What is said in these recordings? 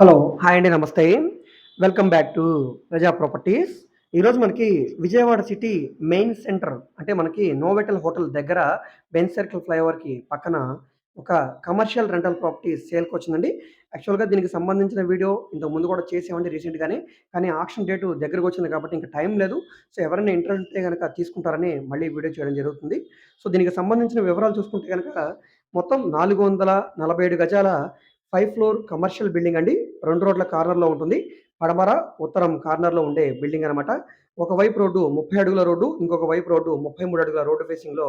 Hello. Hi అండి నమస్తే. Welcome back to Praja properties ఈరోజు మనకి విజయవాడ సిటీ మెయిన్ సెంటర్ అంటే మనకి నోవెటల్ హోటల్ దగ్గర బెంచ్ సర్కిల్ ఫ్లైఓవర్కి పక్కన ఒక కమర్షియల్ రెంటల్ ప్రాపర్టీ సేల్కి వచ్చిందండి. యాక్చువల్గా దీనికి సంబంధించిన వీడియో ఇంతకు ముందు కూడా చేసామండి రీసెంట్గానే కానీ ఆక్షన్ డేటు దగ్గరకు వచ్చింది కాబట్టి ఇంకా టైం లేదు. సో ఎవరైనా ఇంట్రెస్ట్ ఉంటే కనుక తీసుకుంటారని మళ్ళీ వీడియో చేయడం జరుగుతుంది. సో దీనికి సంబంధించిన వివరాలు చూసుకుంటే కనుక మొత్తం నాలుగు వందల నలభై ఏడు గజాల ఫైవ్ ఫ్లోర్ కమర్షియల్ బిల్డింగ్ అండి. రెండు రోడ్ల కార్నర్లో ఉంటుంది. పడమర ఉత్తరం కార్నర్లో ఉండే బిల్డింగ్ అనమాట ఒకవైపు రోడ్డు ముప్పై అడుగుల రోడ్డు ఇంకొక వైపు రోడ్డు ముప్పై మూడు అడుగుల రోడ్డు ఫేసింగ్లో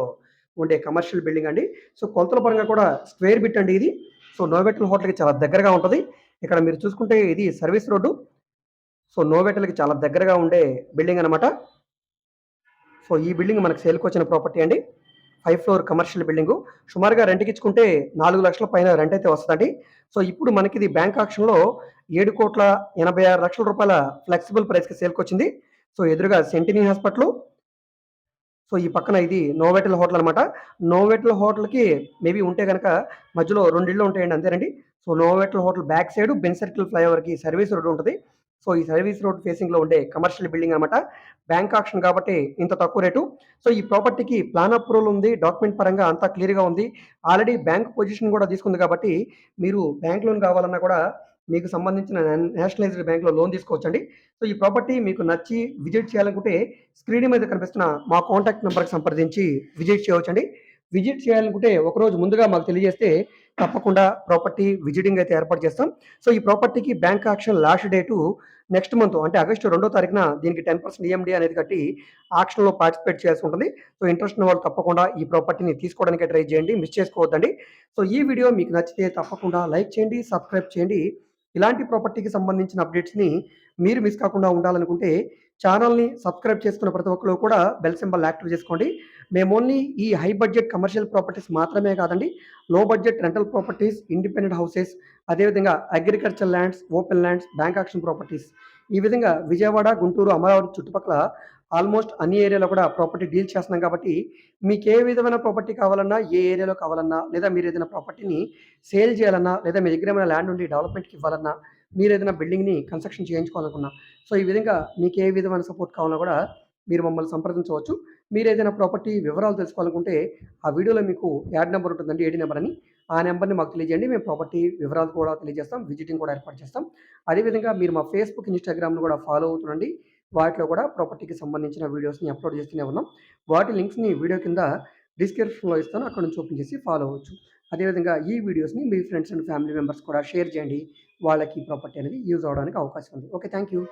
ఉండే కమర్షియల్ బిల్డింగ్ అండి. సో కొలతల పరంగా కూడా స్క్వేర్ బిట్ అండి ఇది. సో నోవెటల్ హోటల్కి చాలా దగ్గరగా ఉంటుంది. ఇక్కడ మీరు చూసుకుంటే ఇది సర్వీస్ రోడ్డు. సో నోవెటల్కి చాలా దగ్గరగా ఉండే బిల్డింగ్ అనమాట సో ఈ బిల్డింగ్ మనకు సేల్కి వచ్చిన ప్రాపర్టీ అండి. Five floor commercial building. సుమారుగా రెంట్కి ఇచ్చుకుంటే నాలుగు లక్షల పైన రెంట్ అయితే వస్తుందండి. సో ఇప్పుడు మనకి ఇది బ్యాంక్ ఆక్షన్లో ఏడు కోట్ల ఎనభై ఆరు లక్షల రూపాయల ఫ్లెక్సిబుల్ ప్రైస్కి సేల్కి వచ్చింది సో ఎదురుగా సెంటినీ హాస్పిటల్. సో ఈ పక్కన ఇది నోవెటల్ హోటల్ అనమాట నోవెటల్ హోటల్కి మేబీ ఉంటే కనుక మధ్యలో రెండిళ్ళు ఉంటాయండి అంతేనండి. So Novotel hotel back side Benz circle ఫ్లైఓవర్కి service road ఉంటుంది. సో ఈ సర్వీస్ రోడ్ ఫేసింగ్లో ఉండే కమర్షియల్ బిల్డింగ్ అనమాట బ్యాంక్ ఆప్షన్ కాబట్టి ఇంత తక్కువ రేటు. సో ఈ ప్రాపర్టీకి ప్లాన్ అప్రూవల్ ఉంది డాక్యుమెంట్ పరంగా అంతా క్లియర్గా ఉంది. ఆల్రెడీ బ్యాంక్ పొజిషన్ కూడా తీసుకుంది కాబట్టి మీరు బ్యాంక్ లోన్ కావాలన్నా కూడా మీకు సంబంధించిన నేషనలైజ్డ్ బ్యాంక్లో లోన్ తీసుకోవచ్చండి. సో ఈ ప్రాపర్టీ మీకు నచ్చి విజిట్ చేయాలనుకుంటే స్క్రీన్ మీద కనిపిస్తున్న మా కాంటాక్ట్ నెంబర్కి సంప్రదించి విజిట్ చేయవచ్చండి. విజిట్ చేయాలనుకుంటే ఒకరోజు ముందుగా మాకు తెలియజేస్తే తప్పకుండా ప్రాపర్టీ విజిటింగ్ అయితే ఏర్పాటు చేస్తాం. సో ఈ ప్రాపర్టీకి bank auction last date next month అంటే ఆగస్టు రెండో తారీఖున దీనికి టెన్ పర్సెంట్ ఈఎండి అనేది కట్టి ఆక్షన్లో పార్టిసిపేట్ చేయాల్సి ఉంటుంది. సో ఇంట్రెస్ట్ ఉన్న వాళ్ళు తప్పకుండా ఈ ప్రాపర్టీని తీసుకోవడానికి ట్రై చేయండి. మిస్ చేసుకోవద్దండి. సో ఈ వీడియో మీకు నచ్చితే తప్పకుండా లైక్ చేయండి సబ్స్క్రైబ్ చేయండి. ఇలాంటి ప్రాపర్టీకి సంబంధించిన అప్డేట్స్ని మీరు మిస్ కాకుండా ఉండాలనుకుంటే ఛానల్ని సబ్స్క్రైబ్ చేసుకున్న ప్రతి ఒక్కరు కూడా బెల్ సింబల్ యాక్టివ్ చేసుకోండి. మేము ఓన్లీ ఈ హై బడ్జెట్ కమర్షియల్ ప్రాపర్టీస్ మాత్రమే కాదండి low budget rental properties independent houses అదేవిధంగా agriculture lands open lands bank auction properties ఈ విధంగా విజయవాడ గుంటూరు అమరావతి చుట్టుపక్కల ఆల్మోస్ట్ అన్ని ఏరియాలో కూడా ప్రాపర్టీ డీల్ చేస్తున్నాం కాబట్టి మీకు ఏ విధమైన ప్రాపర్టీ కావాలన్నా ఏ ఏరియాలో కావాలన్నా లేదా మీరు ఏదైనా ప్రాపర్టీని సేల్ చేయాలన్నా లేదా మీ దగ్గర ఏమైనా ల్యాండ్ ఉండి డెవలప్మెంట్కి ఇవ్వాలన్నా మీరు ఏదైనా బిల్డింగ్ని కన్స్ట్రక్షన్ చేయించుకోవాలనుకున్నా సో ఈ విధంగా మీకు ఏ విధమైన సపోర్ట్ కావాలన్నా కూడా మీరు మమ్మల్ని సంప్రదించవచ్చు. మీరు ఏదైనా ప్రాపర్టీ వివరాలు తెలుసుకోవాలనుకుంటే ఆ వీడియోలో మీకు యాడ్ నెంబర్ ఉంటుందండి ఏడి నెంబర్ అని. ఆ నెంబర్ని మాకు తెలియజేయండి. మేము ప్రాపర్టీ వివరాలు కూడా తెలియజేస్తాం విజిటింగ్ కూడా ఏర్పాటు చేస్తాం. అదేవిధంగా మీరు మా ఫేస్బుక్ ఇన్స్టాగ్రామ్ను కూడా ఫాలో అవుతుండండి. వాటిలో కూడా ప్రాపర్టీకి సంబంధించిన వీడియోస్ని అప్లోడ్ చేస్తూనే ఉన్నాం. వాటి లింక్స్ని వీడియో కింద డిస్క్రిప్షన్లో ఇస్తాను. అక్కడ నుంచి ఓపెన్ చేసి ఫాలో అవ్వచ్చు. అదేవిధంగా ఈ వీడియోస్ని మీ ఫ్రెండ్స్ అండ్ ఫ్యామిలీ మెంబర్స్ కూడా షేర్ చేయండి. వాళ్ళకి ప్రాపర్టీ అనేది యూజ్ అవడానికి అవకాశం ఉంది. Okay thank you